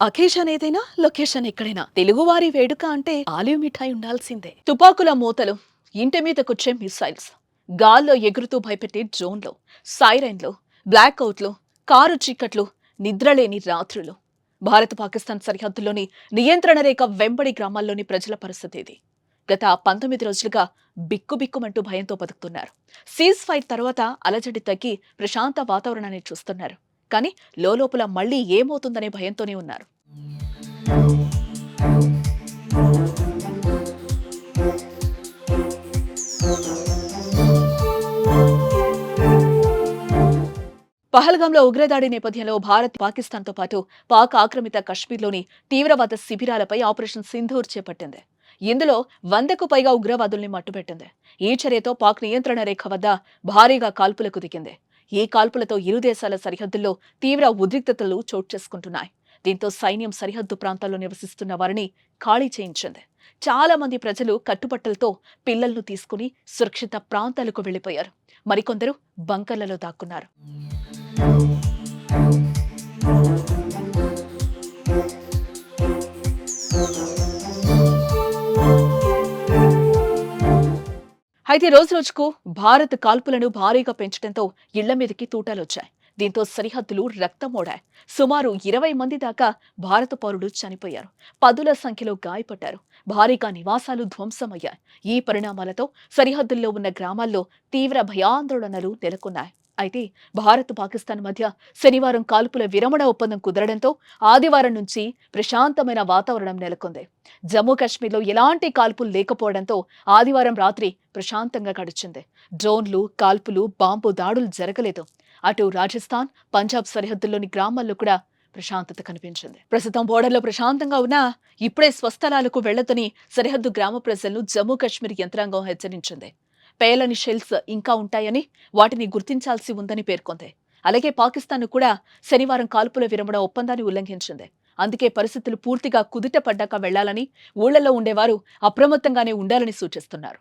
Occasion ఏదైనా location ఎక్కడైనా. తెలుగువారి వేడుక అంటే ఆలివ్ మిఠాయి ఉండాల్సిందే. తుపాకుల మూతలు ఇంటి మీదకొచ్చే మిసైల్స్ గాల్లో ఎగురుతూ భయపెట్టే డ్రోన్లు సైరన్లు బ్లాక్అవుట్లు కారు చీకట్లు నిద్రలేని రాత్రులు. భారత్ పాకిస్తాన్ సరిహద్దులోని నియంత్రణ రేఖ వెంబడి గ్రామాల్లోని ప్రజల పరిస్థితి ఇది. గత పంతొమ్మిది రోజులుగా బిక్కుబిక్కుమంటూ భయంతో బతుకుతున్నారు. సీజ్ ఫైర్ తర్వాత అలజడి తగ్గి ప్రశాంత వాతావరణాన్ని చూస్తున్నారు. కానీ లోపల మళ్ళీ ఏమవుతుందనే భయంతోనే ఉన్నారు. పహల్గాంలో ఉగ్రదాడి నేపథ్యంలో భారత్ పాకిస్తాన్తో పాటు పాక్ ఆక్రమిత కశ్మీర్లోని తీవ్రవాద శిబిరాలపై ఆపరేషన్ సింధూర్ చేపట్టింది. ఇందులో వందకు పైగా ఉగ్రవాదుల్ని మట్టుపెట్టింది. ఈ చర్యతో పాక్ నియంత్రణ రేఖ వద్ద భారీగా కాల్పులకు దిగింది. ఈ కాల్పులతో ఇరు దేశాల సరిహద్దుల్లో తీవ్ర ఉద్రిక్తతలు చోటు చేసుకుంటున్నాయి. దీంతో సైన్యం సరిహద్దు ప్రాంతాల్లో నివసిస్తున్న వారిని ఖాళీ చేయించింది. చాలా మంది ప్రజలు కట్టుబట్టలతో పిల్లలను తీసుకుని సురక్షిత ప్రాంతాలకు వెళ్ళిపోయారు మరికొందరు బంకర్లలో దాక్కున్నారు. అయితే రోజు రోజుకు భారత్ కాల్పులను భారీగా పెంచడంతో ఇళ్ళ మీదకి తూటాలొచ్చాయి. దీంతో సరిహద్దులు రక్తమోడాయి. సుమారు ఇరవై మంది దాకా భారత పౌరులు చనిపోయారు. పదుల సంఖ్యలో గాయపడ్డారు. భారీగా నివాసాలు ధ్వంసమయ్యాయి. ఈ పరిణామాలతో సరిహద్దుల్లో ఉన్న గ్రామాల్లో తీవ్ర భయాందోళనలు నెలకొన్నాయి. అయితే భారత్ పాకిస్తాన్ మధ్య శనివారం కాల్పుల విరమణ ఒప్పందం కుదరడంతో ఆదివారం నుంచి ప్రశాంతమైన వాతావరణం నెలకొంది. జమ్మూ కాశ్మీర్లో ఎలాంటి కాల్పులు లేకపోవడంతో ఆదివారం రాత్రి ప్రశాంతంగా గడిచింది. డ్రోన్లు కాల్పులు బాంబు దాడులు జరగలేదు. అటు రాజస్థాన్ పంజాబ్ సరిహద్దుల్లోని గ్రామాల్లో కూడా ప్రశాంతత కనిపించింది. ప్రస్తుతం బోర్డర్లో ప్రశాంతంగా ఉన్నా ఇప్పుడే స్వస్థలాలకు వెళ్ళొద్దని సరిహద్దు గ్రామ ప్రజలను జమ్మూ కాశ్మీర్ యంత్రాంగం హెచ్చరించింది. పేలని షెల్స్ ఇంకా ఉంటాయని వాటిని గుర్తించాల్సి ఉందని పేర్కొంది. అలాగే పాకిస్తాన్ కూడా శనివారం కాల్పుల విరమణ ఒప్పందాన్ని ఉల్లంఘించింది. అందుకే పరిస్థితులు పూర్తిగా కుదుట పడ్డాక వెళ్ళాలని ఊళ్ళలో ఉండేవారు అప్రమత్తంగానే ఉండాలని సూచిస్తున్నారు.